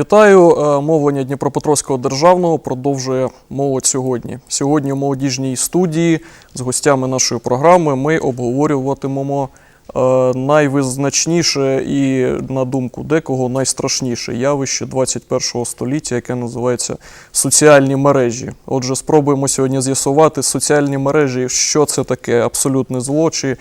Вітаю! Е, Мовлення Дніпропетровського державного продовжує молодь сьогодні. Сьогодні у молодіжній студії з гостями нашої програми ми обговорюватимемо е, найвизначніше і, на думку декого, найстрашніше явище 21-го століття, яке називається соціальні мережі. Отже, спробуємо сьогодні з'ясувати соціальні мережі, що це таке абсолютне зло чи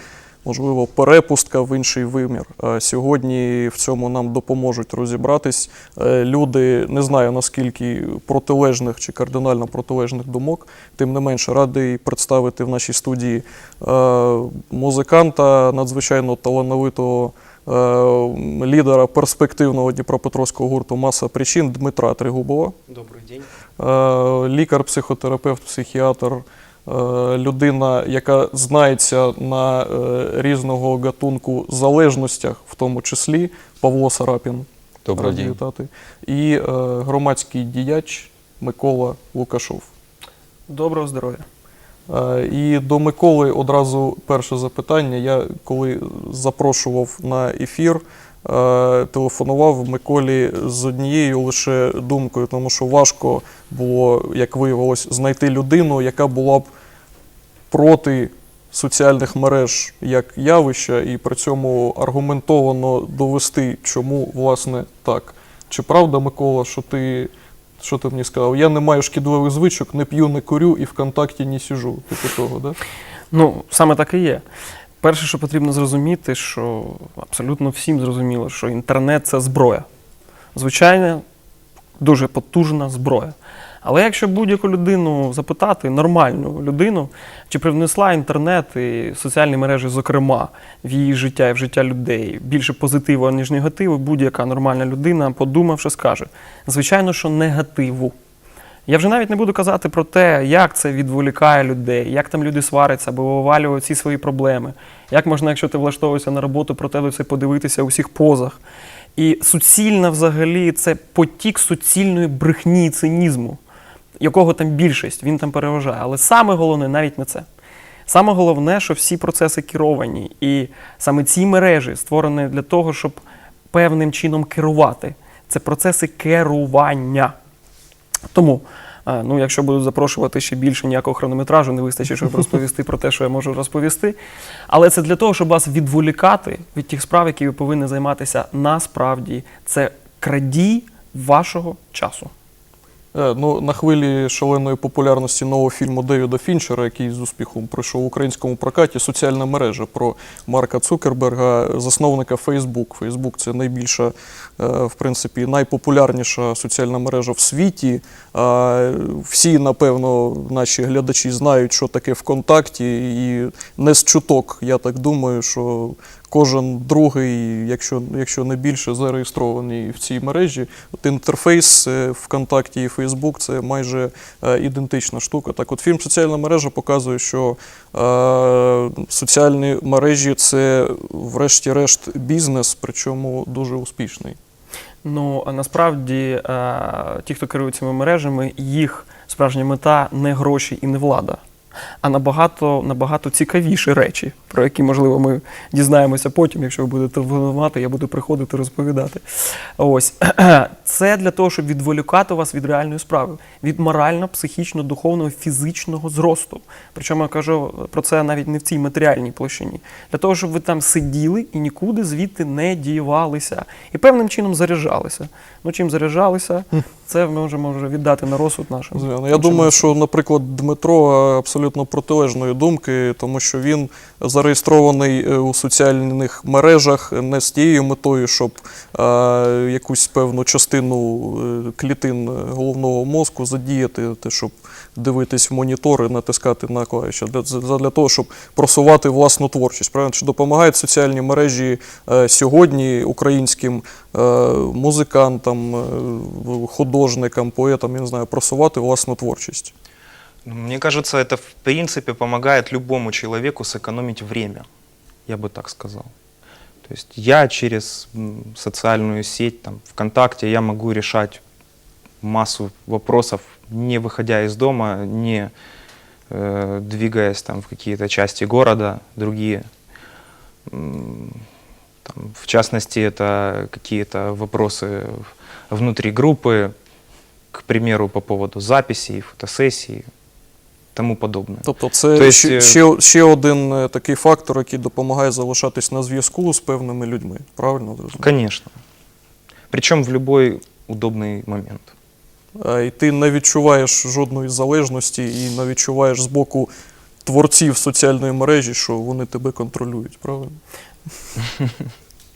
можливо, перепустка в інший вимір. Е, Сьогодні в цьому нам допоможуть розібратись е, люди, не знаю наскільки протилежних чи кардинально протилежних думок. Тим не менше, радий представити в нашій студії е, музиканта, надзвичайно талановитого. Лідера перспективного Дніпропетровського гурту Маса причин Дмитра Тригубова, Добрый день. Лікар, психотерапевт, психіатр, людина, яка знається на е, різного гатунку залежностях, в тому числі Павло Сарапін. Добрый Раді день. вітати. І е, громадський діяч Микола Лукашов. Доброго здоров'я. Е, І до Миколи одразу перше запитання. Я коли запрошував на ефір, е, телефонував Миколі з однією лише думкою, тому що важко було, як виявилось, знайти людину, яка була б проти соціальних мереж як явища, і при цьому аргументовано довести, чому власне так. Чи правда, Микола, що ти, що ти мені сказав? Я не маю шкідливих звичок, не п'ю, не курю і ВКонтакті не сижу. Типу того, да? Ну, саме так і є. Перше, що потрібно зрозуміти, що абсолютно всім зрозуміло, що інтернет це зброя. Звичайно, дуже потужна зброя. Але якщо будь-яку людину запитати, нормальну людину, чи привнесла інтернет і соціальні мережі, зокрема, в її життя і в життя людей більше позитиву, ніж негативу, будь-яка нормальна людина, подумавши, скаже: звичайно, що негативу. Я вже навіть не буду казати про те, як це відволікає людей, як там люди сваряться або вивалюють ці свої проблеми. Як можна, якщо ти влаштовуєшся на роботу, про тебе це подивитися у всіх позах. І суцільна взагалі це потік суцільної брехні і цинізму, якого там більшість, він там переважає. Але саме головне навіть не це. Саме головне, що всі процеси керовані. І саме ці мережі створені для того, щоб певним чином керувати. Це процеси керування. Тому, е, ну, якщо буду запрошувати ще більше ніякого хронометражу, не вистачить, щоб розповісти про те, що я можу розповісти. Але це для того, щоб вас відволікати від тих справ, які ви повинні займатися насправді. Це крадій вашого часу. Е, Ну, на хвилі шаленої популярності нового фільму Девіда Фінчера, який з успіхом пройшов в українському прокаті, соціальна мережа про Марка Цукерберга, засновника Facebook. Facebook – це найбільша, е, в принципі, найпопулярніша соціальна мережа в світі. Всі, напевно, наші глядачі знають, що таке ВКонтакті, і не з чуток, я так думаю, що кожен другий, якщо, якщо не більше, зареєстрований в цій мережі. От інтерфейс е, ВКонтакті і Фейсбук це майже е, ідентична штука. Так, от фільм Соціальна мережа показує, що е, соціальні мережі це, врешті-решт, бізнес, причому дуже успішний. Ну а насправді е, ті, хто керують цими мережами, їх справжня мета не гроші і не влада, а набагато набагато цікавіші речі, про які, можливо, ми дізнаємося потім, якщо ви будете телефонувати, я буду приходити розповідати. Ось це для того, щоб відволікати вас від реальної справи, від морально, психічно, духовного, фізичного зросту. Причому я кажу про це навіть не в цій матеріальній площині, для того, щоб ви там сиділи і нікуди звідти не дівалися, і певним чином заряджалися. Ну чим заряджалися, це ми можемо вже віддати на розсуд нашим. Звичайно. Я думаю, що, наприклад, Дмитро абсолютно протилежної думки, тому що він зареєстрований е, у соціальних мережах не з тією метою, щоб е, якусь певну частину е, клітин головного мозку задіяти, щоб дивитись в монітори, натискати на клавіші, для, того, щоб просувати власну творчість. Правильно? Чи допомагають соціальні мережі сьогодні українським музикантам, художникам, поетам, я не знаю, просувати власну творчість? Мне кажется, это в принципе помогает любому человеку сэкономить время, я бы так сказал. То есть я через социальную сеть, там, ВКонтакте, я могу решать массу вопросов, не выходя из дома, не э, двигаясь там, в какие-то части города, другие. Там, в частности, это какие-то вопросы внутри группы, к примеру, по поводу записей, фотосессий, тому подобное. Тобто це То есть, ще, е, ще, ще один е, такий фактор, який допомагає залишатись на зв'язку з певними людьми. Правильно зрозумів? Конечно. Причем в любой удобный момент. І ти не відчуваєш жодної залежності і не відчуваєш з боку творців соціальної мережі, що вони тебе контролюють, правильно?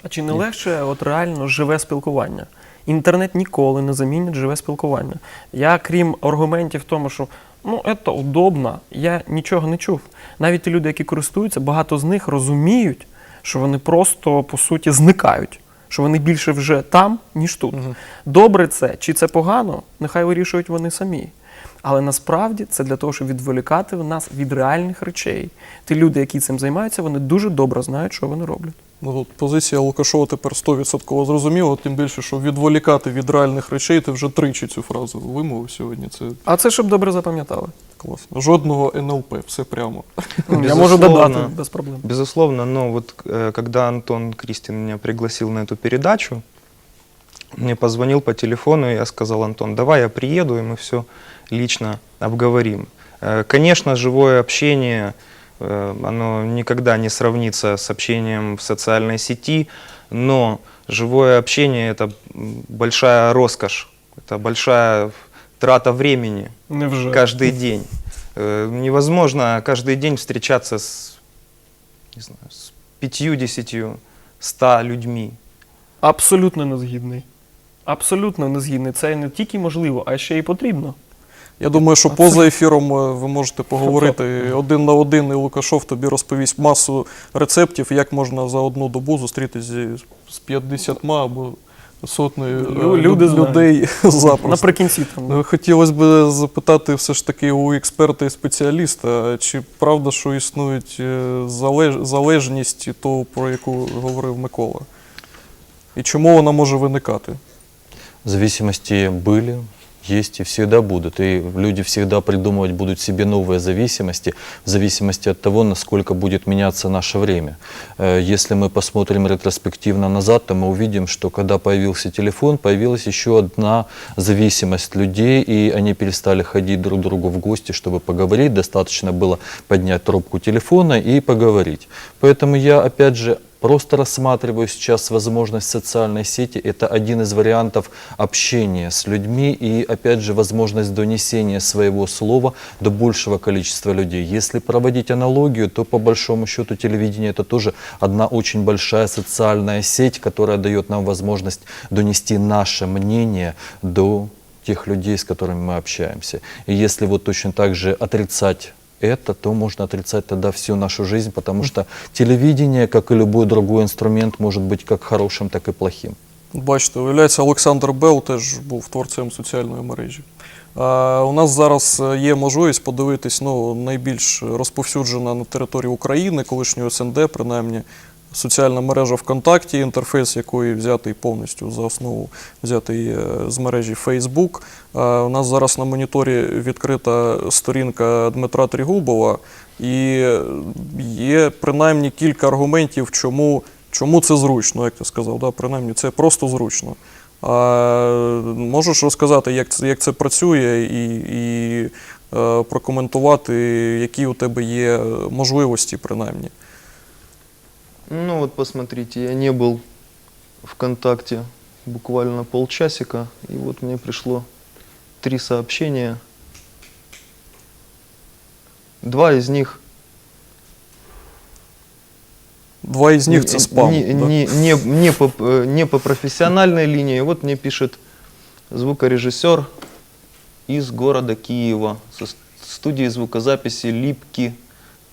А чи не легше от реально живе спілкування? Інтернет ніколи не замінить живе спілкування. Я, крім аргументів в тому, що ну це удобно, я нічого не чув. Навіть ті люди, які користуються, багато з них розуміють, що вони просто по суті зникають, що вони більше вже там, ніж тут. Мгм. Добре це чи це погано, нехай вирішують вони самі. Але насправді це для того, щоб відволікати нас від реальних речей. Ті люди, які цим займаються, вони дуже добре знають, що вони роблять. Ну, от позиція Лукашова тепер 100% зрозуміла, тим більше, що відволікати від реальних речей, ти вже тричі цю фразу вимовив сьогодні. Це А це щоб добре запам'ятали. класно. Жодного НЛП, все прямо. Я можу Безусловно. додати без проблем. Безусловно, но вот э, когда Антон Кристин меня пригласил на эту передачу, мне позвонил по телефону, и я сказал, Антон, давай я приеду, и мы все лично обговорим. Э, Конечно, живое общение, э, оно никогда не сравнится с общением в социальной сети, но живое общение – это м, большая роскошь, это большая трата времени Невже. каждый день. Э, Невозможно каждый день встречаться с, не знаю, с 50, 100 людьми. Абсолютно не згідний. Абсолютно не згідний. Це не тільки можливо, а ще й потрібно. Я думаю, що поза ефіром е, ви можете поговорити один на один, і Лукашов тобі розповість масу рецептів, як можна за одну добу зустрітися з 50 або сотнею е, люди людей запросто. Наприкінці там. Ну, Хотілося б запитати все ж таки у експерта і спеціаліста, чи правда, що існують е, залеж... залежність то, про яку говорив Микола? І чому вона може виникати? Зависимости были, есть и всегда будут. И люди всегда придумывать будут себе новые зависимости в зависимости от того, насколько будет меняться наше время. Э, Если мы посмотрим ретроспективно назад, то мы увидим, что когда появился телефон, появилась еще одна зависимость людей, и они перестали ходить друг к другу в гости, чтобы поговорить. Достаточно было поднять трубку телефона и поговорить. Поэтому я, опять же, Просто рассматриваю сейчас возможность социальной сети. Это один из вариантов общения с людьми и, опять же, возможность донесения своего слова до большего количества людей. Если проводить аналогию, то по большому счету телевидение это тоже одна очень большая социальная сеть, которая дает нам возможность донести наше мнение до тех людей, с которыми мы общаемся. И если вот точно так же отрицать это, то можно отрицать тогда всю нашу жизнь, потому что телевидение, как и любой другой инструмент, может быть как хорошим, так и плохим. Бачите, виявляється, Олександр Бел теж був творцем соціальної мережі. У нас зараз е, є можливість подивитись ну, найбільш розповсюджена на території України, колишньої СНД, принаймні, соціальна мережа ВКонтакті, інтерфейс якої взятий повністю за основу, взятий е, з мережі Facebook. У нас зараз на моніторі відкрита сторінка Дмитра Трігубова, і е, є принаймні кілька аргументів, чому, чому це зручно, як ти сказав, да? принаймні це просто зручно. А, можеш розказати, як це, як це працює, і, і е, прокоментувати, які у тебе є можливості, принаймні. Ну вот посмотрите, я не был ВКонтакте буквально полчасика, и вот мне пришло три сообщения. Два из них Два із них не- спам. Не, да? не, не, не по, не по профессиональной линии. Вот мне пишет звукорежиссер из города Киева со студии звукозаписи Липки.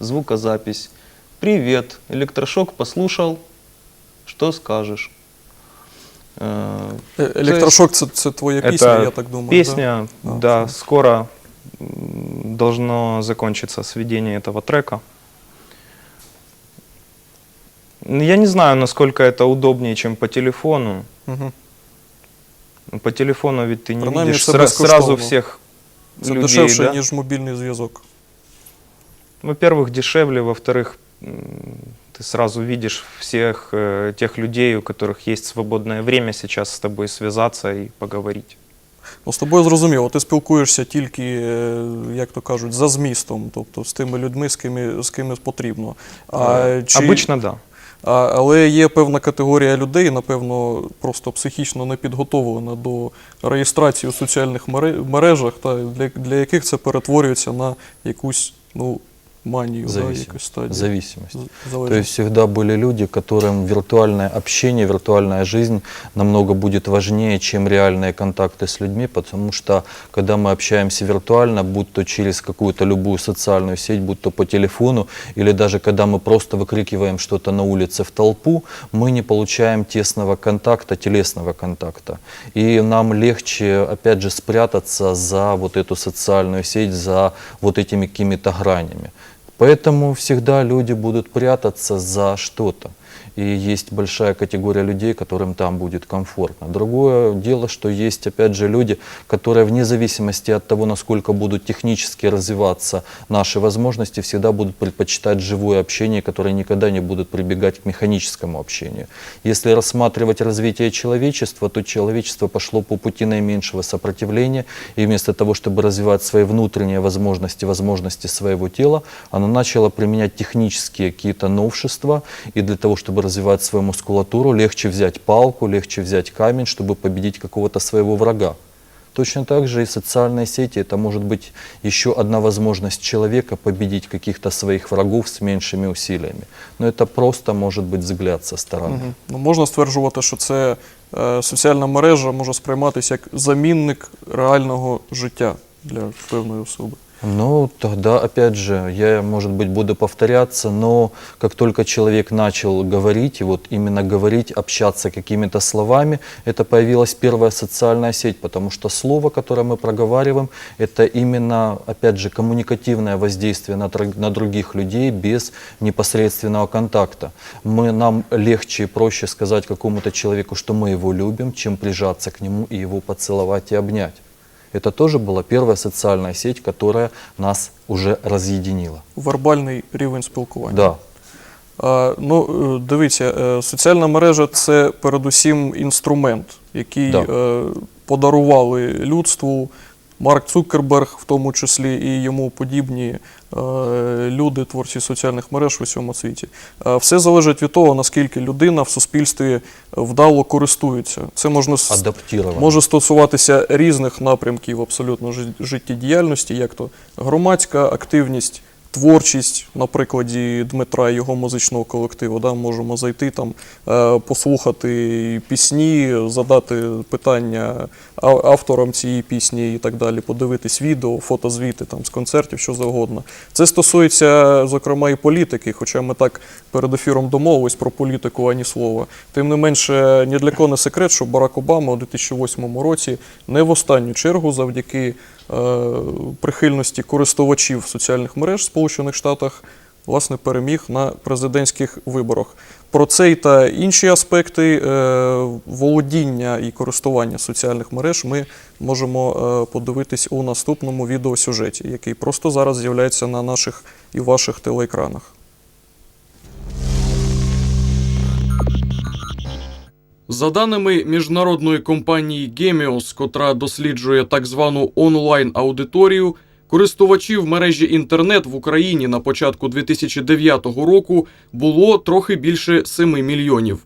Звукозапись. Привет, электрошок послушал. Что скажешь? Э, Е- Електрошок це, це твоя Это пісня, я так думаю. Песня, Да? А, да, всё. скоро м, должно закончиться сведение этого трека. Ну, Я не знаю, насколько это удобнее, чем по телефону. Да? Мгм. Ну, По телефону ведь ты не Принаймні, видишь це сра- безкоштовно. сразу всех Це людей. дешевше, да? ніж мобільний зв'язок. Во-первых, дешевле, во-вторых, м, ты Ты сразу видишь всех э, тех людей, у которых есть свободное время сейчас с тобой связаться и поговорить. Ну, з тобою зрозуміло, ти спілкуєшся тільки, е, як то кажуть, за змістом, тобто з тими людьми, з ким, з ким потрібно. А, Э, чи, Обычно да. а, але є певна категорія людей, напевно, просто психічно не підготовлена до реєстрації у соціальних мере- мережах, та, для, для яких це перетворюється на якусь ну, манію, да, Зависимость. якусь стадію. Зависимость. З- То есть залежність. всегда были люди, которым виртуальное общение, виртуальная жизнь намного будет важнее, чем реальные контакты с людьми, потому что когда мы общаемся виртуально, будь то через какую-то любую социальную сеть, будь то по телефону, или даже когда мы просто выкрикиваем что-то на улице в толпу, мы не получаем тесного контакта, телесного контакта. И нам легче, опять же, спрятаться за вот эту социальную сеть, за вот этими какими-то гранями. Поэтому всегда люди будут прятаться за что-то. И есть большая категория людей, которым там будет комфортно. Другое дело, что есть, опять же, люди, которые вне зависимости от того, насколько будут технически развиваться наши возможности, всегда будут предпочитать живое общение, которые никогда не будут прибегать к механическому общению. Если рассматривать развитие человечества, то человечество пошло по пути наименьшего сопротивления, и вместо того, чтобы развивать свои внутренние возможности, возможности своего тела, оно начало применять технические какие-то новшества, и для того, чтобы развивать свою мускулатуру, легче взять палку, легче взять камень, чтобы победить какого-то своего врага. Точно так же и социальные сети – это может быть еще одна возможность человека победить каких-то своих врагов с меньшими усилиями. Но это просто может быть взгляд со стороны. Мгм. Ну, можна стверджувати, що це е, соціальна мережа може сприйматися як замінник реального життя для певної особи. Ну, тогда, опять же, я, может быть, буду повторяться, но как только человек начал говорить, и вот именно говорить, общаться какими-то словами, это появилась первая социальная сеть, потому что слово, которое мы проговариваем, это именно, опять же, коммуникативное воздействие на, на других людей без непосредственного контакта. Мы, нам легче и проще сказать какому-то человеку, что мы его любим, чем прижаться к нему и его поцеловать и обнять. Это тоже была первая социальная сеть, которая нас уже разъединила. Вербальний рівень спілкування. Да. А, ну, е, дивіться, е, соціальна мережа це передусім інструмент, який Да. е, подарували людству Марк Цукерберг, в тому числі і йому подібні е, люди, творці соціальних мереж в усьому світі. Е, все залежить від того, наскільки людина в суспільстві вдало користується. Це можна може стосуватися різних напрямків абсолютно жи- життєдіяльності, як то громадська активність, творчість, на прикладі Дмитра і його музичного колективу. Да, можемо зайти там, е, послухати пісні, задати питання авторам цієї пісні і так далі, подивитись відео, фотозвіти там, з концертів, що завгодно. Це стосується, зокрема, і політики, хоча ми так перед ефіром домовились про політику ані слова. Тим не менше, ні для кого не секрет, що Барак Обама у 2008 році не в останню чергу завдяки е, прихильності користувачів соціальних мереж в Сполучених Штатах власне переміг на президентських виборах. Про цей та інші аспекти е, володіння і користування соціальних мереж ми можемо е, подивитись у наступному відеосюжеті, який просто зараз з'являється на наших і ваших телеекранах. За даними міжнародної компанії Gemios, котра досліджує так звану онлайн-аудиторію, користувачів мережі інтернет в Україні на початку 2009 року було трохи більше 7 мільйонів.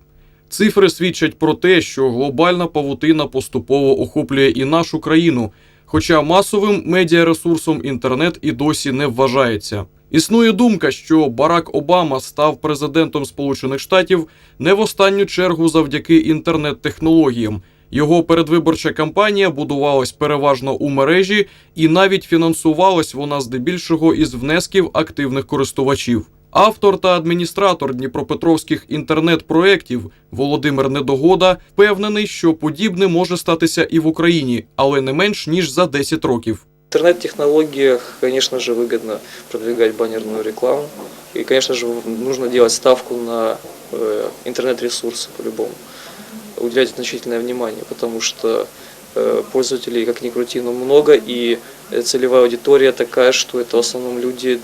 Цифри свідчать про те, що глобальна павутина поступово охоплює і нашу країну, хоча масовим медіаресурсом інтернет і досі не вважається. Існує думка, що Барак Обама став президентом Сполучених Штатів не в останню чергу завдяки інтернет-технологіям. Його передвиборча кампанія будувалась переважно у мережі, і навіть фінансувалась вона здебільшого із внесків активних користувачів. Автор та адміністратор дніпропетровських інтернет-проєктів Володимир Недогода впевнений, що подібне може статися і в Україні, але не менш ніж за 10 років. В интернет-технологиях, конечно же, выгодно продвигать баннерную рекламу. И, конечно же, нужно делать ставку на э, интернет-ресурсы по-любому. Уделять значительное внимание, потому что э, пользователей, как ни крути, но много, и э, целевая аудитория такая, что это в основном люди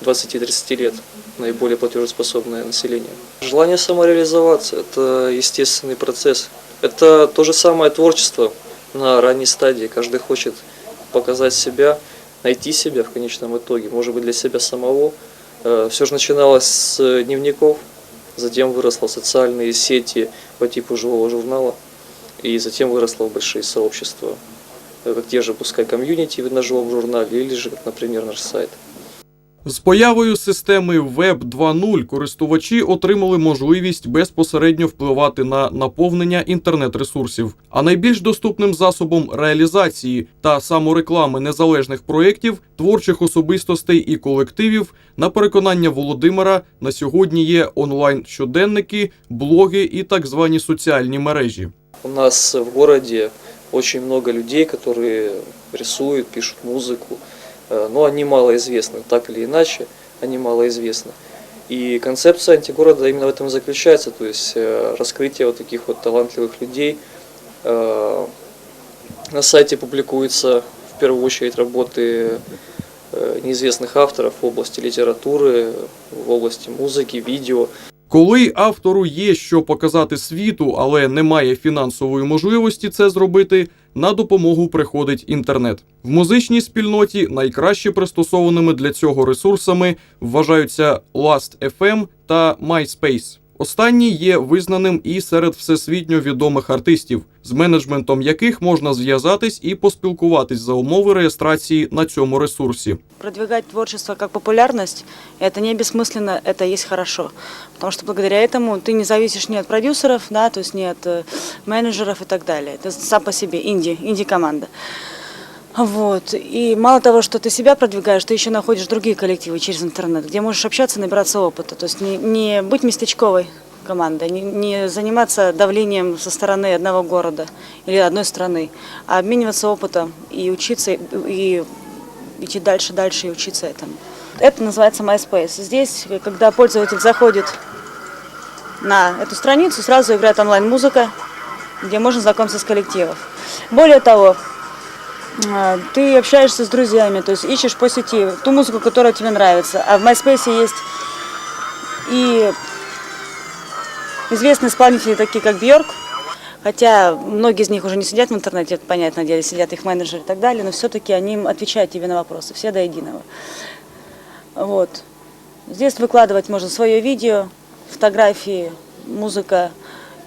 20-30 лет наиболее платежеспособное население. Желание самореализоваться – это естественный процесс. Это то же самое творчество на ранней стадии. Каждый хочет показать себя, найти себя в конечном итоге, может быть для себя самого. Все же начиналось с дневников, затем выросло в социальные сети по типу живого журнала, и затем выросло в большие сообщества, как те же, пускай, комьюнити на живом журнале, или же, как, например, наш сайт. З появою системи Web 2.0 користувачі отримали можливість безпосередньо впливати на наповнення інтернет-ресурсів. А найбільш доступним засобом реалізації та самореклами незалежних проєктів, творчих особистостей і колективів, на переконання Володимира, на сьогодні є онлайн-щоденники, блоги і так звані соціальні мережі. У нас в городе очень много людей, которые рисуют, пишут музыку, э, но они малоизвестны, так или иначе, они малоизвестны. И концепция антигорода именно в этом и заключается, то есть э, раскрытие вот таких вот талантливых людей. Э, На сайте публикуются в первую очередь работы э, неизвестных авторов в области литературы, в области музыки, видео. Коли автору є що показати світу, але немає фінансової можливості це зробити, на допомогу приходить інтернет. В музичній спільноті найкраще пристосованими для цього ресурсами вважаються Last.fm та MySpace. Останній є визнаним і серед всесвітньо відомих артистів, з менеджментом яких можна зв'язатись і поспілкуватись за умови реєстрації на цьому ресурсі. Продвигать творчество как популярность, это не бессмысленно, это есть хорошо. Потому что благодаря этому ты не зависишь ни от продюсеров, да, то есть ни от э, менеджеров и так далее. Ты сам по себе инди, инди-команда. Вот. И мало того, что ты себя продвигаешь, ты еще находишь другие коллективы через интернет, где можешь общаться, набираться опыта. То есть не, не быть местечковой командой, не, не заниматься давлением со стороны одного города или одной страны, а обмениваться опытом и учиться, и, и идти дальше, дальше и учиться этому. Это называется MySpace. Здесь, когда пользователь заходит на эту страницу, сразу играет онлайн-музыка, где можно знакомиться с коллективом. Более того, ты общаешься с друзьями, то есть ищешь по сети ту музыку, которая тебе нравится. А в MySpace есть и известные исполнители, такие как Бьорк, хотя многие из них уже не сидят в интернете, это понятное дело, сидят их менеджеры и так далее, но все-таки они отвечают тебе на вопросы, все до единого. Вот. Здесь выкладывать можно свое видео, фотографии, музыка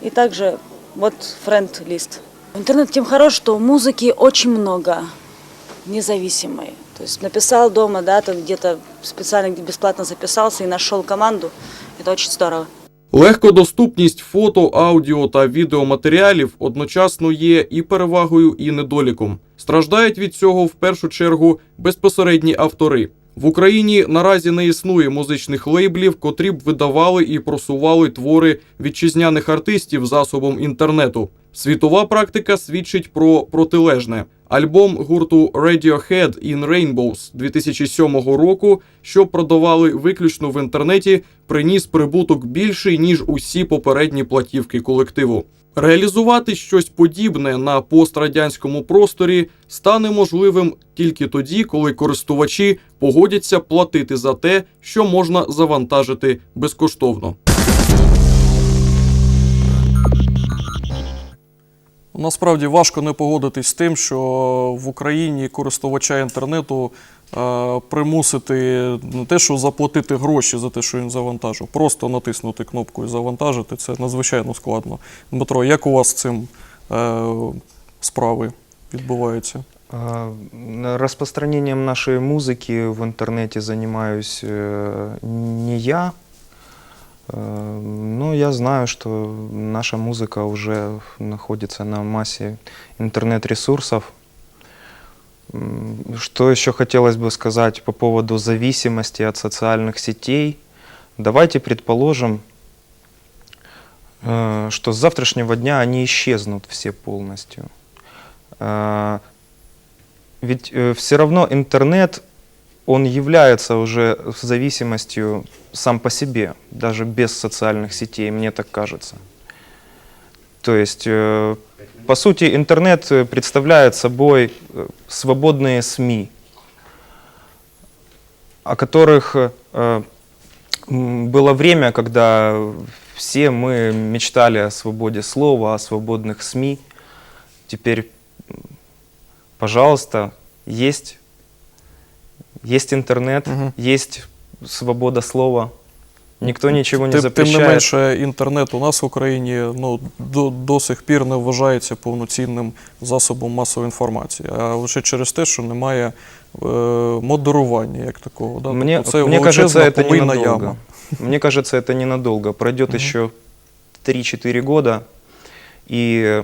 и также вот френд-лист. Интернет тем хорош, что музыки очень много, независимой. То есть написал дома, да, там где-то специально бесплатно записался и нашел команду. Это очень здорово. Легкодоступність фото, аудіо та відеоматеріалів одночасно є і перевагою, і недоліком. Страждають від цього в першу чергу безпосередні автори. В Україні наразі не існує музичних лейблів, котрі б видавали і просували твори вітчизняних артистів засобом інтернету. Світова практика свідчить про протилежне. Альбом гурту Radiohead in Rainbows 2007 року, що продавали виключно в інтернеті, приніс прибуток більший ніж усі попередні платівки колективу. Реалізувати щось подібне на пострадянському просторі стане можливим тільки тоді, коли користувачі погодяться платити за те, що можна завантажити безкоштовно. Насправді важко не погодитись з тим, що в Україні користувача інтернету е, примусити не те, що заплатити гроші за те, що він завантажив, просто натиснути кнопку і завантажити це надзвичайно складно. Дмитро, як у вас з цим е, справи відбуваються? А, н- Распространением нашей музыки в интернете занимаюсь не я, э, но я знаю, что наша музыка уже находится на массе интернет-ресурсов. Что еще хотелось бы сказать по поводу зависимости от социальных сетей? Давайте предположим, э, что с завтрашнего дня они исчезнут все полностью. Э, Ведь все равно интернет, он является уже зависимостью сам по себе, даже без социальных сетей, мне так кажется. То есть, э, по сути, интернет э, представляет собой э, свободные СМИ, о которых Было время, когда все мы мечтали о свободе слова, о свободных СМИ. Теперь, пожалуйста, есть, есть интернет, Мгм. есть свобода слова. Никто ничего не Тим, тим запрещает. не менше, інтернет у нас в Україні ну, до, до сих пір не вважається повноцінним засобом масової інформації. А лише через те, що немає е, модерування як такого. Да? Мне, Тобто це мне кажется, величезна это повинна ненадолго. яма. Мне кажется, это ненадолго. Пройдет еще 3-4 года, и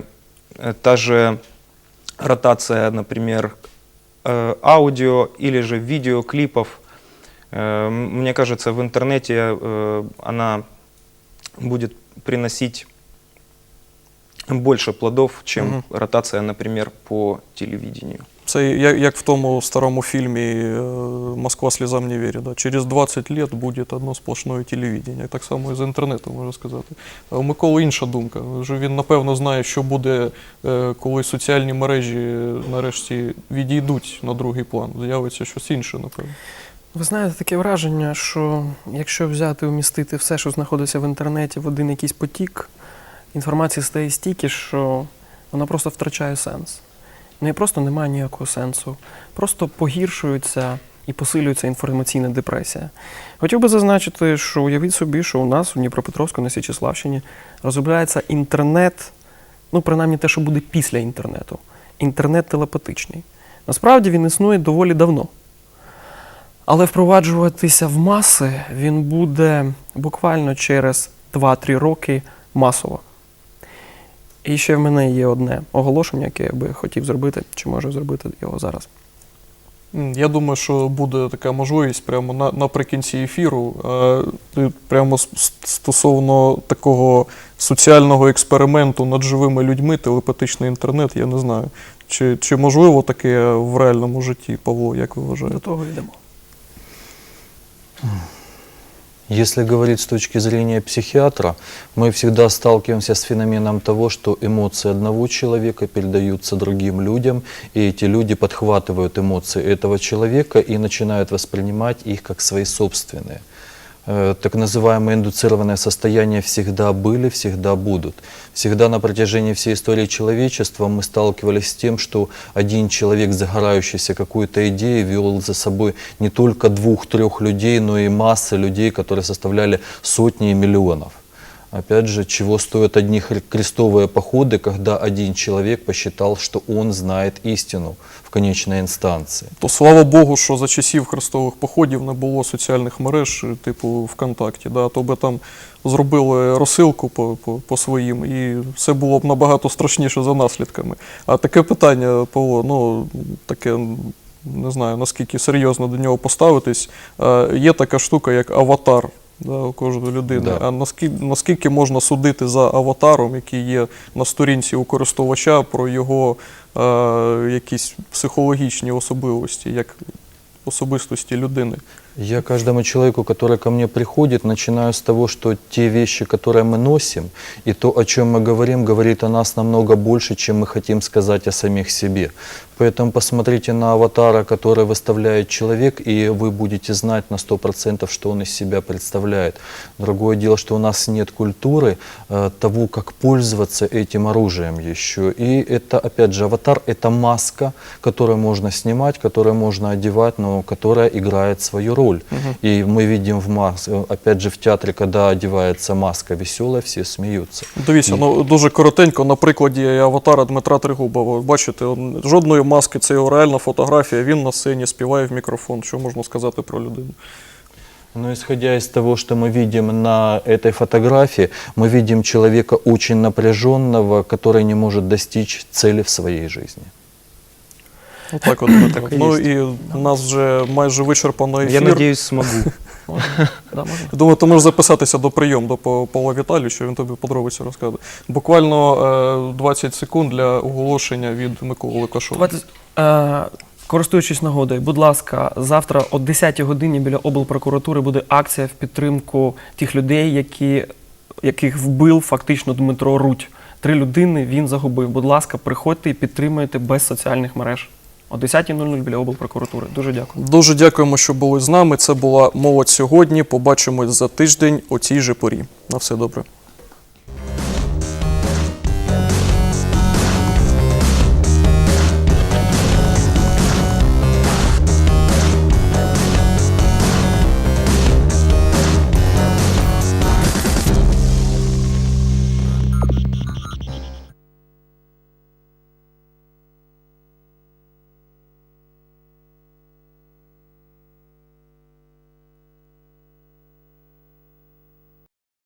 э, та же ротация, например, э, аудио или же видеоклипов, э, мне кажется, в интернете э, она будет приносить больше плодов, чем Мгм. ротация, например, по телевидению. Це як, в тому старому фільмі е, Москва слізам не вірить. Да? Через 20 лет буде одно сплошне телевідення. Так само і з інтернету можна сказати. У Миколи інша думка. Він напевно знає, що буде, е, коли соціальні мережі е, нарешті відійдуть на другий план. З'явиться щось інше, напевно. Ви знаєте, таке враження, що якщо взяти умістити все, що знаходиться в інтернеті, в один якийсь потік, інформації стає стільки, що вона просто втрачає сенс. В неї просто немає ніякого сенсу. Просто погіршується і посилюється інформаційна депресія. Хотів би зазначити, що уявіть собі, що у нас у Дніпропетровську на Січеславщині розробляється інтернет, ну, принаймні те, що буде після інтернету. Інтернет телепатичний. Насправді він існує доволі давно. Але впроваджуватися в маси він буде буквально через 2-3 роки масово. І ще в мене є одне оголошення, яке я би хотів зробити, чи можу зробити його зараз. Я думаю, що буде така можливість прямо на, наприкінці ефіру. е, Прямо стосовно такого соціального експерименту над живими людьми, телепатичний інтернет, я не знаю. Чи, чи можливо таке в реальному житті, Павло, як ви вважаєте? До того йдемо. Если говорить с точки зрения психиатра, мы всегда сталкиваемся с феноменом того, что эмоции одного человека передаются другим людям, и эти люди подхватывают эмоции этого человека и начинают воспринимать их как свои собственные. Э, Так называемые индуцированные состояния всегда были, всегда будут. Всегда на протяжении всей истории человечества мы сталкивались с тем, что один человек, загорающийся какой-то идеей, вел за собой не только двух-трех людей, но и массы людей, которые составляли сотни и миллионов. Опять же, чего стоят одни крестовые походы, когда один человек посчитал, что он знает истину в конечной инстанции. То слава Богу, що за часів хрестових походів не було соціальних мереж, типу ВКонтакті. Да? То би там зробили розсилку по, по, по своїм, і все було б набагато страшніше за наслідками. А таке питання, Павло, ну таке. Не знаю, наскільки серйозно до нього поставитись. Є така штука, як аватар да, у кожної людини. Да. А наскільки, наскільки можна судити за аватаром, який є на сторінці у користувача, про його е, якісь психологічні особливості, як особистості людини? Я каждому человеку, который ко мне приходит, начинаю с того, что те вещи, которые мы носим, и то, о чем мы говорим, говорит о нас намного больше, чем мы хотим сказать о самих себе. Поэтому посмотрите на аватара, который выставляет человек, и вы будете знать на 100%, что он из себя представляет. Другое дело, что у нас нет культуры э, того, как пользоваться этим оружием еще. И это, опять же, аватар – это маска, которую можно снимать, которую можно одевать, но которая играет свою роль. И мы видим в мас... э, опять же, в театре, когда одевается маска веселая, все смеются. Дивіться, ну дуже коротенько на прикладі аватара Дмитра Тригубова. Бачите, он- жодної маски, це його реальна фотографія. Він на сцені співає в мікрофон. Що можна сказати про людину? Но исходя из того, что мы видим на этой фотографии, мы видим человека очень напряженного, который не может достичь цели в своей жизни. Отак от Дмитро. Так і Ну є. і у нас вже майже вичерпано ефір. Я надеюсь, смогу. Можна? Да, можна? Думаю, ти можеш записатися до прийому до Па- Павла Віталійовича, він тобі подробиці розкаже. Буквально е, 20 секунд для оголошення від Миколи Лукашова. 20, е, користуючись нагодою, будь ласка, завтра о 10 годині біля облпрокуратури буде акція в підтримку тих людей, які, яких вбив фактично Дмитро Руть. Три людини він загубив. Будь ласка, приходьте і підтримуйте без соціальних мереж. О 10.00 біля облпрокуратури. Дуже дякую. Дуже дякуємо, що були з нами. Це була молодь сьогодні. Побачимось за тиждень о цій же порі. На все добре.